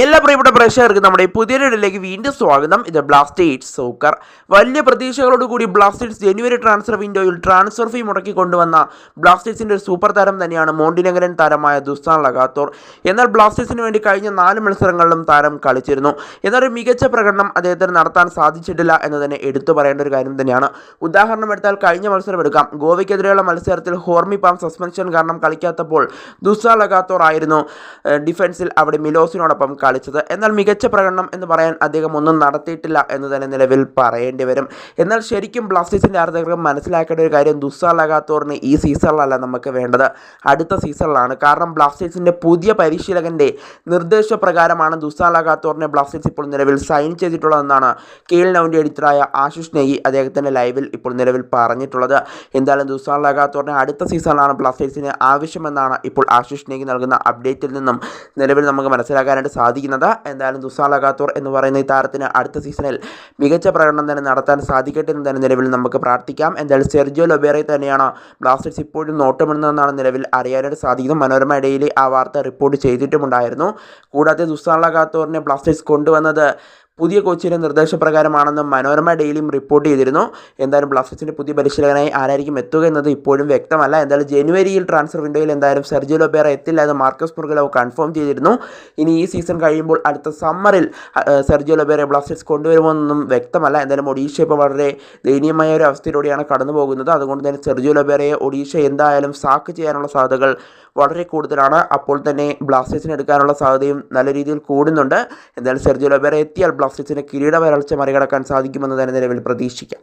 എല്ലാ പ്രിയപ്പെട്ട പ്രേക്ഷകർക്ക് നമ്മുടെ പുതിയൊരിടയിലേക്ക് വീണ്ടും സ്വാഗതം. ഇത് ബ്ലാസ്റ്റേഴ്സ് സോക്കർ വലിയ പ്രതീക്ഷകളോടുകൂടി ബ്ലാസ്റ്റേഴ്സ് ജനുവരി ട്രാൻസ്ഫർ വിൻഡോയിൽ ട്രാൻസ്ഫർ ഫീ മുടക്കി കൊണ്ടുവന്ന ബ്ലാസ്റ്റേഴ്സിന്റെ ഒരു സൂപ്പർ താരം തന്നെയാണ് മോണ്ടിനഗരൻ താരമായ ദുസ്താൻ ലഗാത്തോർ. എന്നാൽ ബ്ലാസ്റ്റേഴ്സിന് വേണ്ടി കഴിഞ്ഞ നാല് മത്സരങ്ങളിലും താരം കളിച്ചിരുന്നു. എന്നാൽ മികച്ച പ്രകടനം അദ്ദേഹത്തിന് നടത്താൻ സാധിച്ചിട്ടില്ല എന്ന് തന്നെ എടുത്തു പറയേണ്ട ഒരു കാര്യം തന്നെയാണ്. ഉദാഹരണം എടുത്താൽ കഴിഞ്ഞ മത്സരം എടുക്കാം. ഗോവയ്ക്കെതിരെയുള്ള മത്സരത്തിൽ ഹോർമി പാം സസ്പെൻഷൻ കാരണം കളിക്കാത്തപ്പോൾ ദുസ്താൻ ലഗാത്തോർ ആയിരുന്നു ഡിഫൻസിൽ അവിടെ മിലോസിനോടൊപ്പം കളിച്ചത്. എന്നാൽ മികച്ച പ്രകടനം എന്ന് പറയാൻ അദ്ദേഹം ഒന്നും നടത്തിയിട്ടില്ല എന്ന് തന്നെ നിലവിൽ പറയേണ്ടി വരും. എന്നാൽ ശരിക്കും ബ്ലാസ്റ്റേഴ്സിന്റെ ആരാധകർക്ക് മനസ്സിലാക്കേണ്ട ഒരു കാര്യം ദുസ്സാ ലഗാത്തോറിന് ഈ സീസണിലല്ല നമുക്ക് വേണ്ടത്. അടുത്ത സീസണിലാണ്. കാരണം ബ്ലാസ്റ്റേഴ്സിന്റെ പുതിയ പരിശീലകന്റെ നിർദ്ദേശപ്രകാരമാണ് ദുസ്സാ ലഗാത്തോറിനെ ബ്ലാസ്റ്റേഴ്സ് ഇപ്പോൾ നിലവിൽ സൈൻ ചെയ്തിട്ടുള്ളതെന്നാണ് കെ എൽ നൗന്റെ എഡിറ്ററായ ആശിഷ് നെയ്യി അദ്ദേഹത്തിന്റെ ലൈവിൽ ഇപ്പോൾ നിലവിൽ പറഞ്ഞിട്ടുള്ളത്. എന്തായാലും ദുസ്സാ ലഗാത്തോറിനെ അടുത്ത സീസണിലാണ് ബ്ലാസ്റ്റേഴ്സിന് ആവശ്യമെന്നാണ് ഇപ്പോൾ ആശിഷ് നെയ്യി നൽകുന്ന അപ്ഡേറ്റിൽ നിന്നും നിലവിൽ നമുക്ക് മനസ്സിലാക്കാനായിട്ട് സാധിക്കുന്നത്. എന്തായാലും ദുസാല ലഗാത്തോർ എന്ന് പറയുന്ന ഈ താരത്തിന് അടുത്ത സീസണിൽ മികച്ച പ്രകടനം തന്നെ നടത്താൻ സാധിക്കട്ടെ എന്ന് തന്നെ നിലവിൽ നമുക്ക് പ്രാർത്ഥിക്കാം. എന്തായാലും സെർജിയോ ലൊബേറെ തന്നെയാണ് ബ്ലാസ്റ്റേഴ്സ് ഇപ്പോഴും നോട്ടമിടുന്നതെന്നാണ് നിലവിൽ അറിയാനായിട്ട് സാധിക്കുന്നത് മനോരമ ഡെയിലി ആ വാർത്ത റിപ്പോർട്ട് ചെയ്തിട്ടുമുണ്ടായിരുന്നു. കൂടാതെ ദുസാല ലഗാത്തോറിനെ ബ്ലാസ്റ്റേഴ്സ് കൊണ്ടുവന്നത് പുതിയ കോച്ചിന്റെ നിർദ്ദേശപ്രകാരമാണെന്ന് മനോരമ ഡെയിലിയും റിപ്പോർട്ട് ചെയ്തിരുന്നു. എന്തായാലും ബ്ലാസ്റ്റേഴ്സിന്റെ പുതിയ പരിശീലകനായി ആരായിരിക്കും എത്തുക എന്നത് ഇപ്പോഴും വ്യക്തമല്ല. എന്തായാലും ജനുവരിയിൽ ട്രാൻസ്ഫർ വിൻഡോയിൽ എന്തായാലും സെർജിയോ ലൊബേറ എത്തില്ല എന്ന് മാർക്കസ് മുർഗലോ കൺഫേം ചെയ്തിരുന്നു. ഇനി ഈ സീസൺ കഴിയുമ്പോൾ അടുത്ത സമ്മറിൽ സെർജി ലൊബേറെ ബ്ലാസ്റ്റേഴ്സ് കൊണ്ടുവരുമെന്നൊന്നും വ്യക്തമല്ല. എന്തായാലും ഒഡീഷ ഇപ്പോൾ വളരെ ദയനീയമായ ഒരു അവസ്ഥയിലൂടെയാണ് കടന്നു പോകുന്നത് അതുകൊണ്ട് തന്നെ സെർജിയോ ലൊബേറയെ ഒഡീഷ എന്തായാലും സാക്ക് ചെയ്യാനുള്ള സാധ്യതകൾ വളരെ കൂടുതലാണ്. അപ്പോൾ തന്നെ ബ്ലാസ്റ്റേഴ്സിന് എടുക്കാനുള്ള സാധ്യതയും നല്ല രീതിയിൽ കൂടുന്നുണ്ട്. എന്തായാലും സെർജിയോ ലൊബേറ എത്തിയാൽ ബ്ലാസ്റ്റേഴ്സിന് കിരീട വരൾച്ച മറികടക്കാൻ സാധിക്കുമെന്ന് തന്നെ നിലവിൽ പ്രതീക്ഷിക്കാം.